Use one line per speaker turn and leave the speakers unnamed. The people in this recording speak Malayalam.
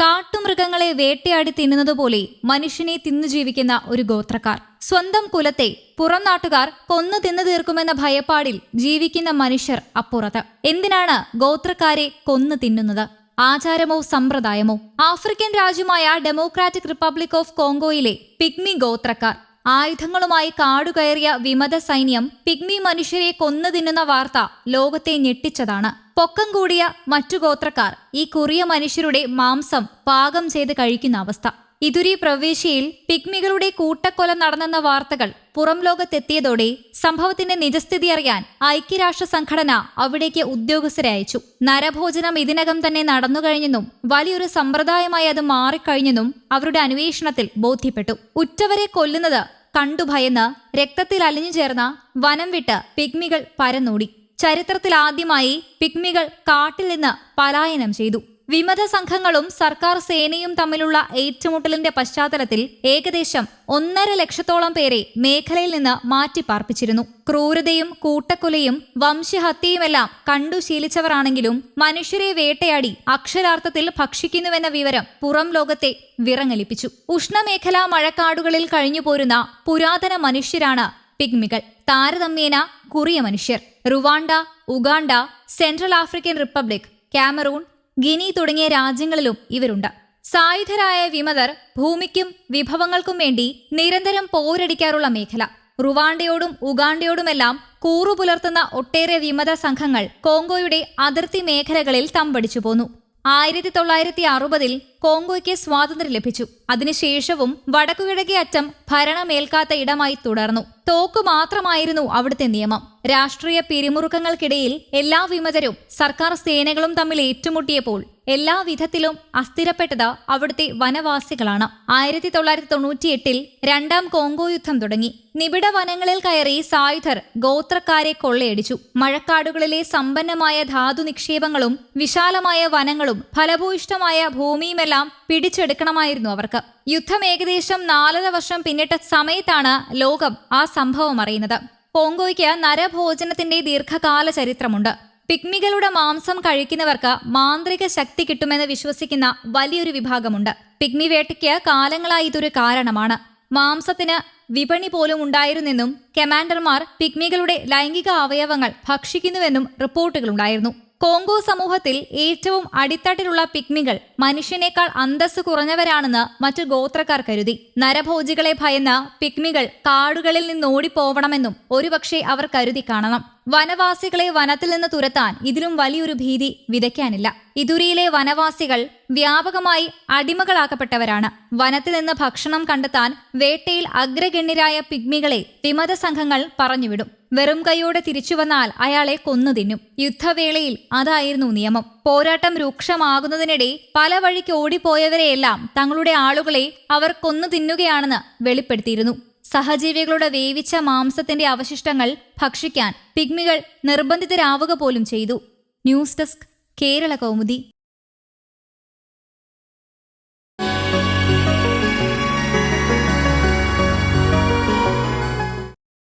കാട്ടുമൃഗങ്ങളെ വേട്ടയാടി തിന്നുന്നതുപോലെ മനുഷ്യനെ തിന്നു ജീവിക്കുന്ന ഒരു ഗോത്രക്കാർ. സ്വന്തം കുലത്തെ പുറം നാട്ടുകാർ കൊന്നു തിന്നു തീർക്കുമെന്ന ഭയപ്പാടിൽ ജീവിക്കുന്ന മനുഷ്യർ അപ്പുറത്ത്. എന്തിനാണ് ഗോത്രക്കാരെ കൊന്നു തിന്നുന്നത്? ആചാരമോ സമ്പ്രദായമോ? ആഫ്രിക്കൻ രാജ്യമായ ഡെമോക്രാറ്റിക് റിപ്പബ്ലിക് ഓഫ് കോങ്കോയിലെ പിഗ്മി ഗോത്രക്കാർ. ആയുധങ്ങളുമായി കാടുകയറിയ വിമത സൈന്യം പിഗ്മി മനുഷ്യരെ കൊന്നു തിന്നുന്ന വാർത്ത ലോകത്തെ ഞെട്ടിച്ചതാണ്. പൊക്കം കൂടിയ മറ്റു ഗോത്രക്കാർ ഈ കുറിയ മനുഷ്യരുടെ മാംസം പാകം ചെയ്ത് കഴിക്കുന്ന അവസ്ഥ. ഇതുരി പ്രവേശിയിൽ പിഗ്മികളുടെ കൂട്ടക്കൊല നടന്നെന്ന വാർത്തകൾ പുറം ലോകത്തെത്തിയതോടെ സംഭവത്തിന്റെ നിജസ്ഥിതി അറിയാൻ ഐക്യരാഷ്ട്ര സംഘടന അവിടേക്ക് ഉദ്യോഗസ്ഥരെ അയച്ചു. നരഭോജനം ഇതിനകം തന്നെ നടന്നുകഴിഞ്ഞെന്നും വലിയൊരു സമ്പ്രദായമായി അത് മാറിക്കഴിഞ്ഞെന്നും അവരുടെ അന്വേഷണത്തിൽ ബോധ്യപ്പെട്ടു. ഉറ്റവരെ കൊല്ലുന്നത് കണ്ടു ഭയന്ന് രക്തത്തിൽ അലിഞ്ഞു ചേർന്ന വനം വിട്ട് പിഗ്മികൾ പരന്നോടി. ചരിത്രത്തിൽ ആദ്യമായി പിഗ്മികൾ കാട്ടിൽ നിന്ന് പലായനം ചെയ്തു. വിമത സംഘങ്ങളും സർക്കാർ സേനയും തമ്മിലുള്ള ഏറ്റുമുട്ടലിന്റെ പശ്ചാത്തലത്തിൽ ഏകദേശം ഒന്നര ലക്ഷത്തോളം പേരെ മേഖലയിൽ നിന്ന് മാറ്റിപ്പാർപ്പിച്ചിരുന്നു. ക്രൂരതയും കൂട്ടക്കൊലയും വംശഹത്യയുമെല്ലാം കണ്ടു ശീലിച്ചവരാണെങ്കിലും മനുഷ്യരെ വേട്ടയാടി അക്ഷരാർത്ഥത്തിൽ ഭക്ഷിക്കുന്നുവെന്ന വിവരം പുറം ലോകത്തെ വിറങ്ങലിപ്പിച്ചു. ഉഷ്ണമേഖലാ മഴക്കാടുകളിൽ കഴിഞ്ഞുപോരുന്ന പുരാതന മനുഷ്യരാണ് പിഗ്മികൾ താരതമ്യേന കുറിയ മനുഷ്യർ. Rwanda Uganda Central African Republic Cameroon Guinea തുടങ്ങിയ രാജ്യങ്ങളിലും ഇവരുണ്ട്. സായുധരായ വിമതർ ഭൂമിക്കും വിഭവങ്ങൾക്കും വേണ്ടി നിരന്തരം പോരടിക്കാറുള്ള മേഖല. റുവാണ്ടയോടും ഉഗാണ്ടയോടുമെല്ലാം കൂറു പുലർത്തുന്ന ഒട്ടേറെ വിമത സംഘങ്ങൾ കോങ്കോയുടെ അതിർത്തി മേഖലകളിൽ തമ്പടിച്ചു പോന്നു ആയിരത്തി തൊള്ളായിരത്തി അറുപതിൽ കോങ്കോയ്ക്ക് സ്വാതന്ത്ര്യം ലഭിച്ചു. അതിനുശേഷവും വടക്കുകിഴക്കേ അറ്റം ഭരണമേൽക്കാത്ത ഇടമായി തുടർന്നു. തോക്കു മാത്രമായിരുന്നു അവിടുത്തെ നിയമം. രാഷ്ട്രീയ പിരിമുറുക്കങ്ങൾക്കിടയിൽ എല്ലാ വിമതരും സർക്കാർ സേനകളും തമ്മിൽ ഏറ്റുമുട്ടിയപ്പോൾ എല്ലാ വിധത്തിലും അസ്ഥിരപ്പെട്ടത് അവിടുത്തെ വനവാസികളാണ്. ആയിരത്തി തൊള്ളായിരത്തി തൊണ്ണൂറ്റിയെട്ടിൽ രണ്ടാം കോങ്കോ യുദ്ധം തുടങ്ങി. നിബിഡ വനങ്ങളിൽ കയറി സായുധർ ഗോത്രക്കാരെ കൊള്ളയടിച്ചു. മഴക്കാടുകളിലെ സമ്പന്നമായ ധാതു നിക്ഷേപങ്ങളും വിശാലമായ വനങ്ങളും ഫലഭൂയിഷ്ടമായ ഭൂമിയുമെല്ലാം പിടിച്ചെടുക്കണമായിരുന്നു അവർക്ക്. യുദ്ധം ഏകദേശം നാലര വർഷം പിന്നിട്ട സമയത്താണ് ലോകം ആ സംഭവം അറിയുന്നത്. കോങ്കോയ്ക്ക് നരഭോജനത്തിന്റെ ദീർഘകാല ചരിത്രമുണ്ട് പിഗ്മികളുടെ മാംസം കഴിക്കുന്നവർക്ക് മാന്ത്രിക ശക്തി കിട്ടുമെന്ന് വിശ്വസിക്കുന്ന വലിയൊരു വിഭാഗമുണ്ട്. പിഗ്മി വേട്ടയ്ക്ക് കാലങ്ങളായി ഇതൊരു കാരണമാണ്. മാംസത്തിന് വിപണി പോലും ഉണ്ടായിരുന്നെന്നും കമാൻഡർമാർ പിഗ്മികളുടെ ലൈംഗിക അവയവങ്ങൾ ഭക്ഷിക്കുന്നുവെന്നും റിപ്പോർട്ടുകളുണ്ടായിരുന്നു. കോങ്കോ സമൂഹത്തിൽ ഏറ്റവും അടിത്തട്ടിലുള്ള പിഗ്മികൾ മനുഷ്യനേക്കാൾ അന്തസ് കുറഞ്ഞവരാണെന്ന് മറ്റു ഗോത്രക്കാർ കരുതി. നരഭോജികളെ ഭയന്ന പിഗ്മികൾ കാടുകളിൽ നിന്ന് ഓടിപ്പോവണമെന്നും ഒരുപക്ഷെ അവർ കരുതി കാണണം. വനവാസികളെ വനത്തിൽ നിന്ന് തുരത്താൻ ഇതിലും വലിയൊരു ഭീതി വിതയ്ക്കാനില്ല. ഇതുരിയിലെ വനവാസികൾ വ്യാപകമായി അടിമകളാക്കപ്പെട്ടവരാണ്. വനത്തിൽ നിന്ന് ഭക്ഷണം കണ്ടെത്താൻ വേട്ടയിൽ അഗ്രഗണ്യരായ പിഗ്മികളെ വിമത സംഘങ്ങൾ പറഞ്ഞുവിടും. വെറും കൈയോടെ തിരിച്ചു വന്നാൽ അയാളെ കൊന്നു തിന്നും. യുദ്ധവേളയിൽ അതായിരുന്നു നിയമം. പോരാട്ടം രൂക്ഷമാകുന്നതിനിടെ പല വഴിക്ക് ഓടിപ്പോയവരെയെല്ലാം തങ്ങളുടെ ആളുകളെ അവർ കൊന്നു തിന്നുകയാണെന്ന് വെളിപ്പെടുത്തിയിരുന്നു. സഹജീവികളുടെ വേവിച്ച മാംസത്തിന്റെ അവശിഷ്ടങ്ങൾ ഭക്ഷിക്കാൻ പിഗ്മികൾ നിർബന്ധിതരാവുക പോലും ചെയ്തു. News desk Kerala Kaumudi.